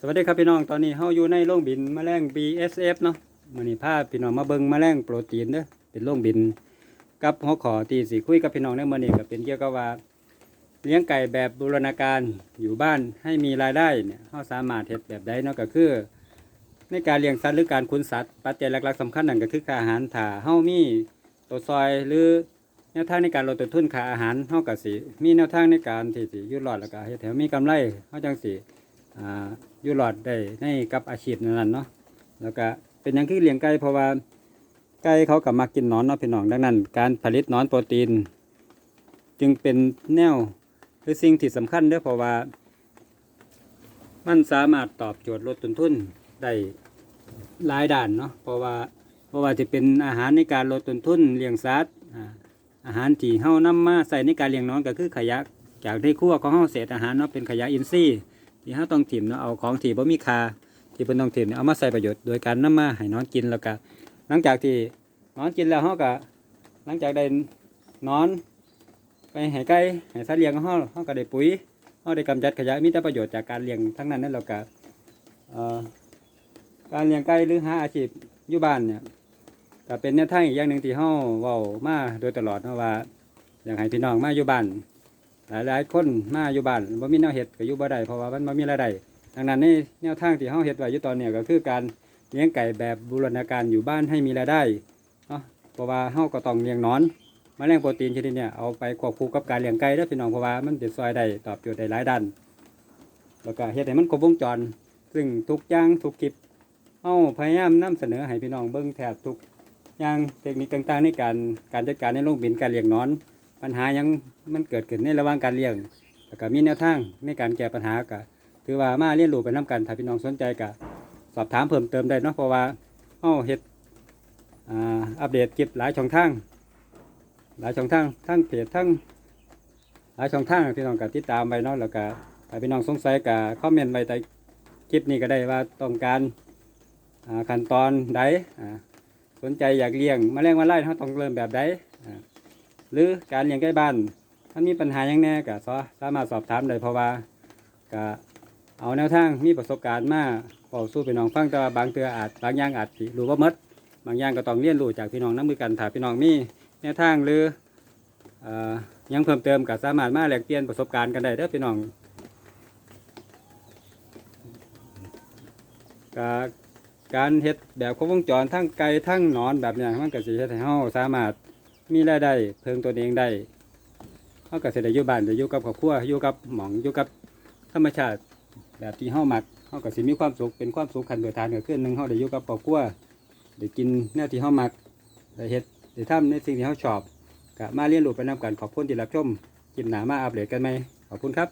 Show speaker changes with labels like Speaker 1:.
Speaker 1: สวัสดีครับพี่น้องตอนนี้เฮาอยู่ในโรงบินแมลง BSF เนาะมื้อนี้พาพี่น้องมาเบิ่งแมลงโปรตีนเด้อเป็นโรงบิน กับหัวข้อที่สิคุยกับพี่น้องในมื้อนี้ก็เป็นเกี่ยวกับว่า เลี้ยงไก่แบบบูรณาการอยู่บ้านให้มีรายได้เนี่ยเฮาสามารถเฮ็ดแบบใดเนาะก็คือ ในการเลี้ยงสัตว์หรือการคุ้นสัตว์ปัจจัยหลักๆสำคัญนั่นก็คือค่าอาหารถ้าเฮามีตัวซอยหรือแนวทางในการลดต้นทุนค่าอาหารเฮาก็สิมีแนวทางในการที่สิอยู่รอดแล้วก็เฮ็ดให้มีกำไรเฮาจังสิอ่า อยู่รอดได้ในกับอาชีพนั้นเนาะแล้วก็เป็นอย่างคือเลี้ยงไก่เพราะว่าไก่เขากับมากินนอนเนาะพี่น้องดังนั้น การผลิตนอนโปรตีน จึงเป็นแนวหรือสิ่งที่สำคัญเด้อเพราะว่า มันสามารถตอบโจทย์ลดต้นทุนได้หลายด้านเนาะเพราะว่าเพราะว่าจะเป็นอาหารในการลดต้นทุนเลี้ยงสัตว์อาหารที่เฮานำมาใส่ในการเลี้ยงนอนก็คือขยะจากในครัวของเฮาเศษอาหารเนาะเป็นขยะอินทรีย์ ที่เราต้องถิ่มเนาะเอาของที่บ่มีค่าที่เพิ่นต้องถิ่มเนี่ยเอามาใส่ประโยชน์โดยการนำมาให้นอนกินแล้วก็หลังจากที่นอนกินแล้วเฮาก็หลังจากได้นอน ไปให้ไก่ให้สัตว์เลี้ยงของเฮาเฮาก็ได้ปุ๋ยเฮาได้กำจัดขยะมีแต่ประโยชน์จากการเลี้ยงทั้งนั้นนั่นแล้วก็เอ่อการเลี้ยงไก่หรือหาอาชีพอยู่บ้านเนี่ยก็เป็นแนวทางอีกอย่างหนึ่งที่เฮาเว้ามาโดยตลอดเนาะว่า อยากให้พี่น้องมาอยู่บ้าน หลายหลายคนมาอยู่บ้านบ่มีแนวเฮ็ดก็อยู่บ่ได้เพราะว่ามันบ่มีรายได้ดังนั้นในแนวทางที่เฮาเฮ็ดไว้อยู่ตอนนี้ก็คือการเลี้ยงไก่แบบบูรณาการอยู่บ้านให้มีรายได้เนาะเพราะว่าเฮาก็ต้องเลี้ยงนอนแมลงโปรตีนชนิดเนี้ยเอาไปควบคู่กับการเลี้ยงไก่เด้อพี่น้องเพราะว่ามันจะช่วยได้ตอบโจทย์ได้หลายด้านแล้วก็เฮ็ดให้มันครบวงจร ซึ่งทุกอย่างทุกคลิปเฮาพยายามนำเสนอให้พี่น้องเบิ่งแทบทุกอย่างเทคนิคต่างๆ ในการการจัดการในโรงบินการเลี้ยงนอน ปัญหายังมันเกิดขึ้นในระหว่างการเลี้ยงแล้วก็มีแนวทางในการแก้ปัญหาก็ถือว่ามาเรียนรู้ไปน้กันถ้าพี่น้องสนใจก็สอบถามเพิ่มเติมได้เนาะเพราะว่าเฮาเฮ็ดอ่าอัปเดตคลิปหลายช่องทางหลายช่องทางทั้งเพจทั้งหลายช่องทางพี่น้องก็ติดตามไปเนาะแล้วก็ถ้าพี่น้องสงสัยก็คอมเมนต์ไว้ใต้คลิปนี้ก็ได้ว่าต้องการอ่าขั้นตอนใดอ่าสนใจอยากเลี้ยงแมลงวันไล่เขาต้องเริ่มแบบใดอ่า หรือการเลี้ยงใกล้บ้านถ้ามีปัญหาอย่างแน่ก็สาสามารถสอบถามได้เพราะว่าก็เอาแนวทางมีประสบการณ์มาบอกสู้พี่น้องฟังแต่ว่าบางเตืออาจบางอย่างอาจรู้ว่ามดบางอย่างก็ต้องเรียนรู้จากพี่น้องน้ำมือกันถ้าพี่น้องมีแนวทางหรืออ่อหยังเพิ่มเติมก็สามารถมาแลกเปลี่ยนประสบการณ์กันได้เด้อพี่น้องกการเฮ็ดแบบครบวงจรทั้งไก่ทั้งนอนแบบเนี้ยมันก็สิเฮ็ดให้เฮาสามารถ มีรายได้เพิ่งตัวเองได้เขาก็สิได้อยู่บ้านได้อยู่กับครอบครัวอยู่กับหมองอยู่กับธรรมชาติแบบที่เฮามักเฮาก็สิมีความสุขเป็นความสุขขันพื้นฐานก็คือหนึ่งเฮาได้อยู่กับครอบครัวได้กินแนวที่เฮามักได้เฮ็ดได้ทำในสิ่งที่เฮาชอบก็มาเรียนรู้ไปนํกันขอบคุณที่รับชมกินหนามาอัปเดตกันไหมขอบคุณครับ